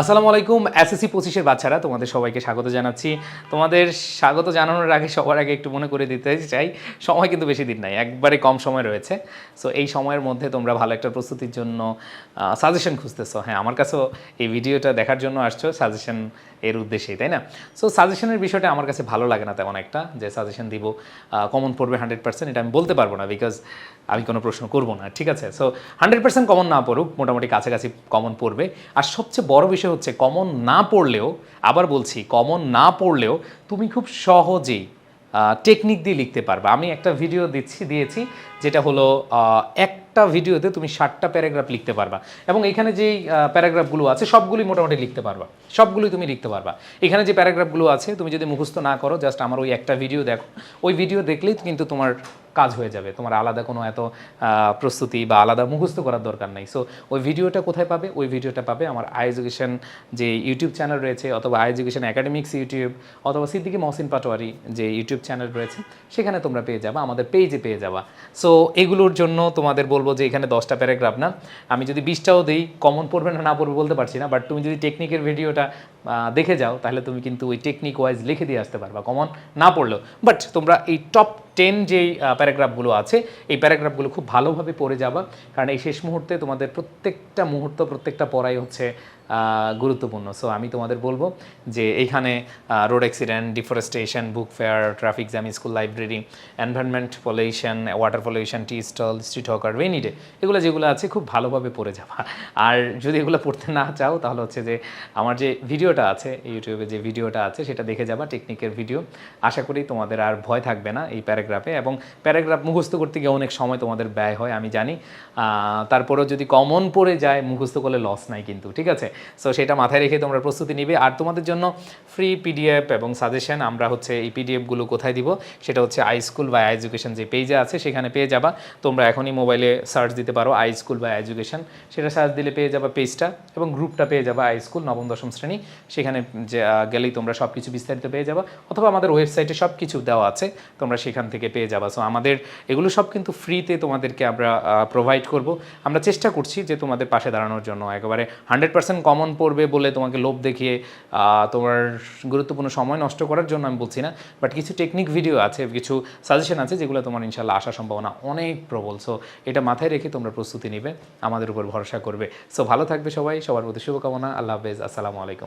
আসসালামু আলাইকুম এসএসসি পঁচিশের বাচ্চারা, তোমাদের সবাইকে স্বাগত জানাচ্ছি। তোমাদের স্বাগত জানানোর আগে, সবার আগে একটু মনে করে দিতে চাই, সময় কিন্তু বেশি দিন নাই, একবারে কম সময় রয়েছে। সো এই সময়ের মধ্যে তোমরা ভালো একটা প্রস্তুতির জন্য সাজেশন খুঁজতেছো। হ্যাঁ আমার কাছেও এই ভিডিওটা দেখার জন্য আসছো সাজেশন এর উদ্দেশ্যেই, তাই না? সো সাজেশনের বিষয়টা আমার কাছে ভালো লাগে না তেমন একটা, যে সাজেশন দিব কমন পড়বে হান্ড্রেড পার্সেন্ট এটা আমি বলতে পারব না বিকজ আমি কোনো প্রশ্ন করব না, ঠিক আছে? সো হান্ড্রেড পার্সেন্ট কমন না পড়ুক, মোটামুটি কাছাকাছি কমন পড়বে। আর সবচেয়ে বড় বিষয় হচ্ছে কমন না পড়লেও, আবার বলছি কমন না পড়লেও তুমি খুব সহজেই টেকনিক দিয়ে লিখতে পারবে। আমি একটা ভিডিও দিচ্ছি, দিয়েছি, যেটা হলো একটা ভিডিওতে তুমি ষাটটা প্যারাগ্রাফ লিখতে পারবা। এবং এখানে যেই প্যারাগ্রাফগুলো আছে সবগুলি মোটামুটি লিখতে পারবা। সবগুলোই তুমি লিখতে পারবা। এখানে যে প্যারাগ্রাফগুলো আছে, তুমি যদি মুখস্থ না করো জাস্ট আমার ওই একটা ভিডিও দেখো। ওই ভিডিও দেখলেই কিন্তু তোমার কাজ হয়ে যাবে। তোমার আলাদা কোনো এত প্রস্তুতি বা আলাদা মুখস্থ করার দরকার নেই। সো ওই ভিডিওটা কোথায় পাবে? ওই ভিডিওটা পাবে আমার আই এডুকেশন যে ইউটিউব চ্যানেল রয়েছে, অথবা আই এডুকেশন একাডেমিক্স ইউটিউব অথবা সিদ্দিকি মহসিন পাটোয়ারি যে ইউটিউব চ্যানেল রয়েছে, সেখানে তোমরা পেয়ে যাবা, আমাদের পেজে পেয়ে যাবা। সো এগুলোর জন্য তোমাদের বলব যে এখানে দশটা প্যারাগ্রাফ না। আমি যদি বিশটাও দিই কমন পড়বে না না পড়বে বলতে পারছি না বাট তুমি যদি টেকনিকের ভিডিওটা দেখে যাও, তাহলে তুমি কিন্তু ওই টেকনিক ওয়াইজ লিখে দিয়ে আসতে পারবা কমন না পড়লেও। বাট তোমরা এই টপ টেন যেই প্যারাগ্রাফগুলো আছে, এই প্যারাগ্রাফগুলো খুব ভালোভাবে পড়ে যাবা, কারণ এই শেষ মুহূর্তে তোমাদের প্রত্যেকটা মুহূর্ত, প্রত্যেকটা পড়াই হচ্ছে গুরুত্বপূর্ণ। সো আমি তোমাদের বলব যে এইখানে road accident deforestation book fair traffic jam school library environment pollution water pollution tea stall street hawker rainy day এগুলো যেগুলো আছে খুব ভালোভাবে পড়ে যাবা। আর যদি এগুলো পড়তে না চাও, তাহলে হচ্ছে যে আমার যে ভিডিওটা আছে ইউটিউবে যে ভিডিওটা আছে, সেটা দেখে যাবা টেকনিকের ভিডিও আশা করি তোমাদের আর ভয় থাকবে না এই প্যারাগ্রাফে, এবং প্যারাগ্রাফ মুখস্থ করতে গিয়ে অনেক সময় তোমাদের ব্যয় হয়, আমি জানি। তারপরেও যদি কমন পড়ে যায়, মুখস্থ করলে লস নাই কিন্তু, ঠিক আছে? সো সেটা মাথায় রেখে তোমরা প্রস্তুতি নিবে। আর তোমাদের জন্য ফ্রি পিডিএফ এবং সাজেশন আমরা হচ্ছে এই পিডিএফগুলো কোথায় দিব? সেটা হচ্ছে আই স্কুল বা এডুকেশন যে পেজে আছে, সেখানে পেয়ে যাবা। তোমরা এখনই মোবাইলে সার্চ দিতে পারো আই স্কুল বা এডুকেশন সেটা সার্চ দিলে পেয়ে যাবা পেজটা এবং গ্রুপটা পেয়ে যাবা আই স্কুল নবম, দশম শ্রেণি। সেখানে গেলেই তোমরা সব কিছু বিস্তারিত পেয়ে যাবা। অথবা আমাদের ওয়েবসাইটে সব কিছু দেওয়া আছে, তোমরা সেখান থেকে পেয়ে যাবা। সো আমাদের এগুলো সব কিন্তু ফ্রিতে তোমাদেরকে আমরা প্রোভাইড করব। আমরা চেষ্টা করছি যে তোমাদের পাশে দাঁড়ানোর জন্য। একেবারে হান্ড্রেড পার্সেন্ট কমন পড়বে বলে তোমাকে লোভ দেখিয়ে তোমার গুরুত্বপূর্ণ সময় নষ্ট করার জন্য আমি বলছি না। বাট কিছু টেকনিক ভিডিও আছে, কিছু সাজেশন আছে, যেগুলো তোমার ইনশাল্লাহ আসার সম্ভাবনা অনেক প্রবল। সো এটা মাথায় রেখে তোমরা প্রস্তুতি নেবে, আমাদের উপর ভরসা করবে। সো ভালো থাকবে সবাই, সবার প্রতি শুভকামনা। আল্লাহ হাফেজ। আসসালামু আলাইকুম।